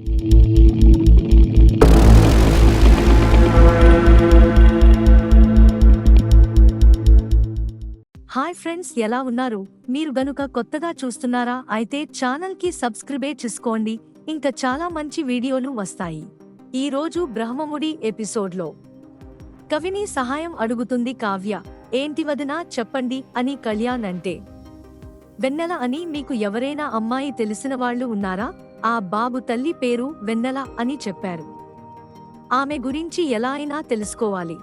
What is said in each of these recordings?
Hi friends ఎలా ఉన్నారు? మీరు గనుక కొత్తగా చూస్తున్నారా అయితే ఛానల్కి సబ్స్క్రైబే చేసుకోండి. ఇంకా చాలా మంచి వీడియోలు వస్తాయి. ఈ రోజు బ్రహ్మముడి ఎపిసోడ్లో. కవిని సహాయం అడుగుతుంది కావ్య. ఏంటి వదినా చెప్పండి అని కళ్యాణ్ అంటే. వెన్నెల అని మీకు ఎవరైనా అమ్మాయి తెలిసిన వాళ్ళు ఉన్నారా? ఆ బాబు తల్లి పేరు వెన్నెల అని చెప్పారు. ఆమె గురించి ఎలా అయినా తెలుసుకోవాలి.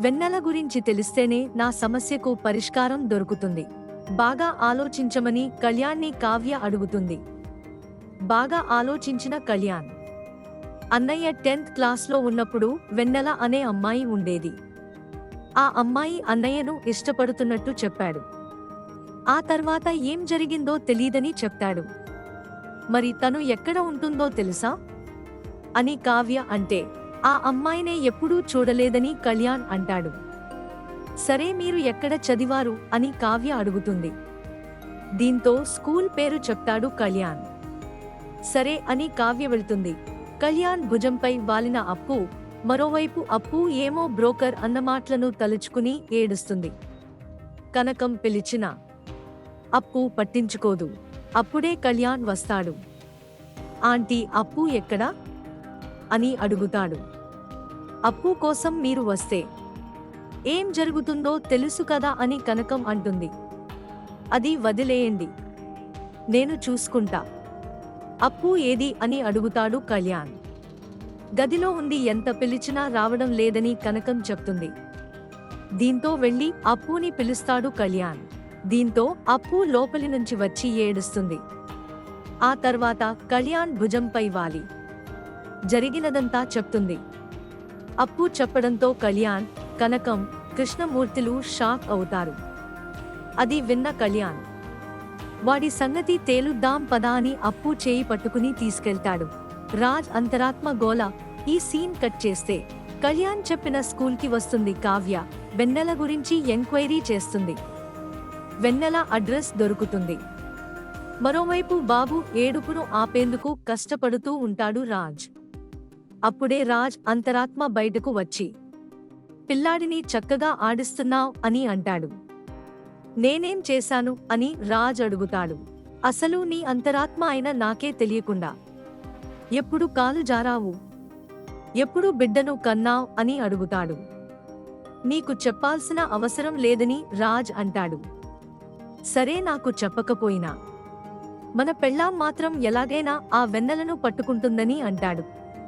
వెన్నెల గురించి తెలిస్తేనే నా సమస్యకు పరిష్కారం దొరుకుతుంది. బాగా ఆలోచించమని కళ్యాణ్ని కావ్య అడుగుతుంది. బాగా ఆలోచించిన కళ్యాణ్. అన్నయ్య టెన్త్ క్లాస్లో ఉన్నప్పుడు వెన్నెల అనే అమ్మాయి ఉండేది. ఆ అమ్మాయి అన్నయ్యను ఇష్టపడుతున్నట్టు చెప్పాడు. ఆ తర్వాత ఏం జరిగిందో తెలీదని చెప్తాడు. మరి తను ఎక్కడ ఉంటుందో తెలుసా? అని కావ్య అంటే ఆ అమ్మాయినే ఎప్పుడూ చూడలేదని కళ్యాణ్ అంటాడు. సరే మీరు ఎక్కడ చదివారు? అని కావ్య అడుగుతుంది. దీంతో స్కూల్ పేరు చెప్తాడు కళ్యాణ్. సరే అని కావ్య వెళ్తుంది. కళ్యాణ్ భుజంపై వాలిన అప్పు మరోవైపు అప్పు ఏమో బ్రోకర్ అన్న మాటలను తలుచుకుని ఏడుస్తుంది. కనకం పిలిచిన అప్పు పట్టించుకోదు. అప్పుడే కళ్యాణ్ వస్తాడు. ఆంటీ అప్పు ఎక్కడా? అని అడుగుతాడు. అప్పు కోసం మీరు వస్తే. ఏం జరుగుతుందో తెలుసు కదా అని కనకం అంటుంది. అది వదిలేయండి. నేను చూసుకుంటా. అప్పు ఏది? అని అడుగుతాడు కళ్యాణ్. గదిలో ఉంది ఎంత పిలిచినా రావడం లేదని కనకం చెప్తుంది. దీంతో వెళ్ళి అప్పుని పిలుస్తాడు కళ్యాణ్. దీంతో అప్పు లోపలి నుంచి వచ్చి ఏడుస్తుంది. ఆ తర్వాత కళ్యాణ్ భుజంపై వాలి. జరిగినదంతా చెప్తుంది. అప్పు చెప్పడంతో కళ్యాణ్ కనకం కృష్ణమూర్తులు షాక్ అవుతారు. అది విన్న కళ్యాణ్. వాడి సంగతి తేలుద్దాం పదా అని అప్పు చేయి పట్టుకుని తీసుకెళ్తాడు. రాజ్ అంతరాత్మ గోల ఈ సీన్ కట్ చేస్తే కళ్యాణ్ చెప్పిన స్కూల్కి వస్తుంది కావ్య వెన్నెల గురించి ఎంక్వైరీ చేస్తుంది. వెన్నెల అడ్రస్ దొరుకుతుంది. మరోవైపు బాబు ఏడుపును ఆపేందుకు కష్టపడుతూ ఉంటాడు రాజ్. అప్పుడే రాజ్ అంతరాత్మ బయటకు వచ్చి పిల్లాడిని చక్కగా ఆడిస్తున్నావ్ అని అంటాడు. నేనేం చేశాను అని రాజ్ అడుగుతాడు. అసలు నీ అంతరాత్మ అయిన నాకే తెలియకుండా ఎప్పుడు కాలు జారావు? ఎప్పుడు బిడ్డను కన్నావ్? అని అడుగుతాడు. నీకు చెప్పాల్సిన అవసరం లేదని రాజ్ అంటాడు. సరే నాకు చెప్పకపోయినా. మన పెళ్ళాం మాత్రం ఎలాగైనా ఆ వెన్నెలను పట్టుకుంటుందని అంటాడు.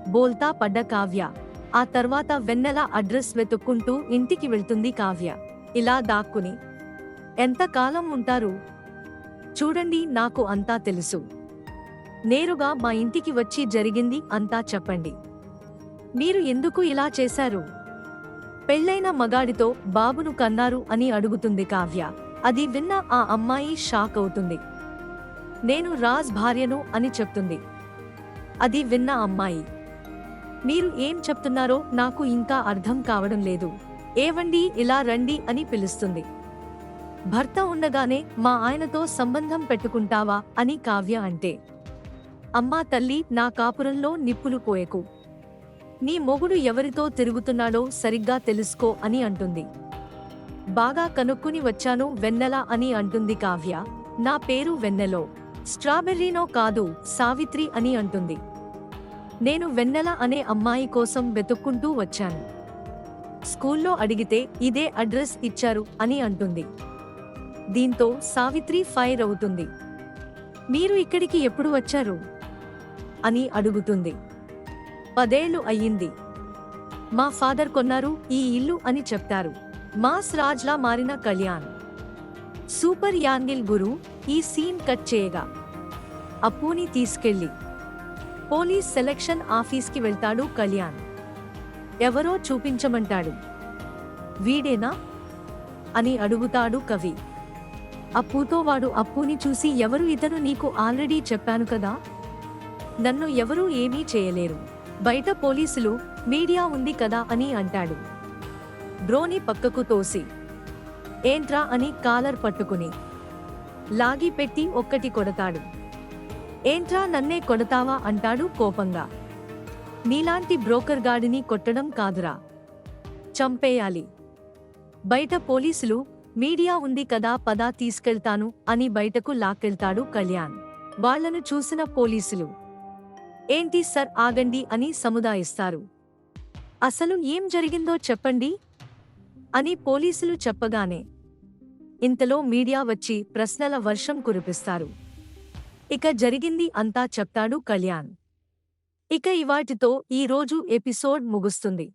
బోల్తా పడ్డ కావ్య. ఆ తర్వాత వెన్నెల అడ్రస్ వెతుక్కుంటూ ఇంటికి వెళ్తుంది కావ్య. ఇలా దాక్కుని ఎంతకాలం ఉంటారు? చూడండి నాకు అంతా తెలుసు. నేరుగా మా ఇంటికి వచ్చి జరిగింది అంతా చెప్పండి. మీరు ఎందుకు ఇలా చేశారు? పెళ్ళైన మగాడితో బాబును కన్నారు అని అడుగుతుంది కావ్య. అది విన్న ఆ అమ్మాయి షాక్ అవుతుంది. నేను రాజ్ భార్యను అని చెప్తుంది. అది విన్న అమ్మాయి. మీరు ఏం చెప్తున్నారో నాకు ఇంకా అర్థం కావడం లేదు. ఏవండి ఇలా రండి అని పిలుస్తుంది. భర్త ఉండగానే మా ఆయనతో సంబంధం పెట్టుకుంటావా అని కావ్య అంటే. అమ్మా తల్లి నా కాపురంలో నిప్పులు పోయకు. నీ మొగుడు ఎవరితో తిరుగుతున్నాడో సరిగ్గా తెలుసుకో అని అంటుంది. బాగా కనుక్కుని వచ్చాను వెన్నెల అని అంటుంది కావ్య. నా పేరు వెన్నెలో. స్ట్రాబెర్రీనో కాదు సావిత్రి అని అంటుంది. నేను వెన్నెల అనే అమ్మాయి కోసం వెతుక్కుంటూ వచ్చాను. స్కూల్లో అడిగితే ఇదే అడ్రస్ ఇచ్చారు అని అంటుంది. దీంతో సావిత్రి ఫైర్ అవుతుంది. మీరు ఇక్కడికి ఎప్పుడు వచ్చారు? అని అడుగుతుంది. పదేళ్ళు అయ్యింది. మా ఫాదర్ కొన్నారు ఈ ఇల్లు అని చెప్తారు. మాస్ రాజ్లా మారిన కళ్యాణ్. సూపర్ యాంగిల్ గురు ఈ సీన్ కట్ చేయగా అప్పుని తీసుకెళ్ళి పోలీస్ సెలక్షన్ ఆఫీస్కి వెళ్తాడు కళ్యాణ్. ఎవరో చూపించమంటాడు. వీడేనా? అని అడుగుతాడు కవి. అప్పుతో వాడు అప్పుని చూసి ఎవరు ఇతను నీకు ఆల్రెడీ చెప్పాను కదా? నన్ను ఎవరూ ఏమీ చేయలేరు. బయట పోలీసులు మీడియా ఉంది కదా అని అంటాడు. బ్రోని పక్కకు తోసి. ఏంట్రా అని కాలర్ పట్టుకుని. లాగి పెట్టి ఒక్కటి కొడతాడు. ఏంట్రా నన్నే కొడతావా అంటాడు కోపంగా. నీలాంటి బ్రోకర్ గాడిని కొట్టడం కాదురా. చంపేయాలి. బయట పోలీసులు మీడియా ఉంది కదా పదా తీసుకెళ్తాను అని బయటకు లాక్కెళ్తాడు కళ్యాణ్. వాళ్ళను చూసిన పోలీసులు ఏంటి సర్ ఆగండి అని సముదాయిస్తారు. అసలు ఏం జరిగిందో చెప్పండి అని పోలీసులు చెప్పగానే ఇంతలో మీడియా వచ్చి ప్రశ్నల వర్షం కురిపిస్తారు. ఇక జరిగింది అంతా చెప్తాడు కళ్యాణ్. ఇక ఇవాటితో ఈ రోజు ఎపిసోడ్ ముగుస్తుంది.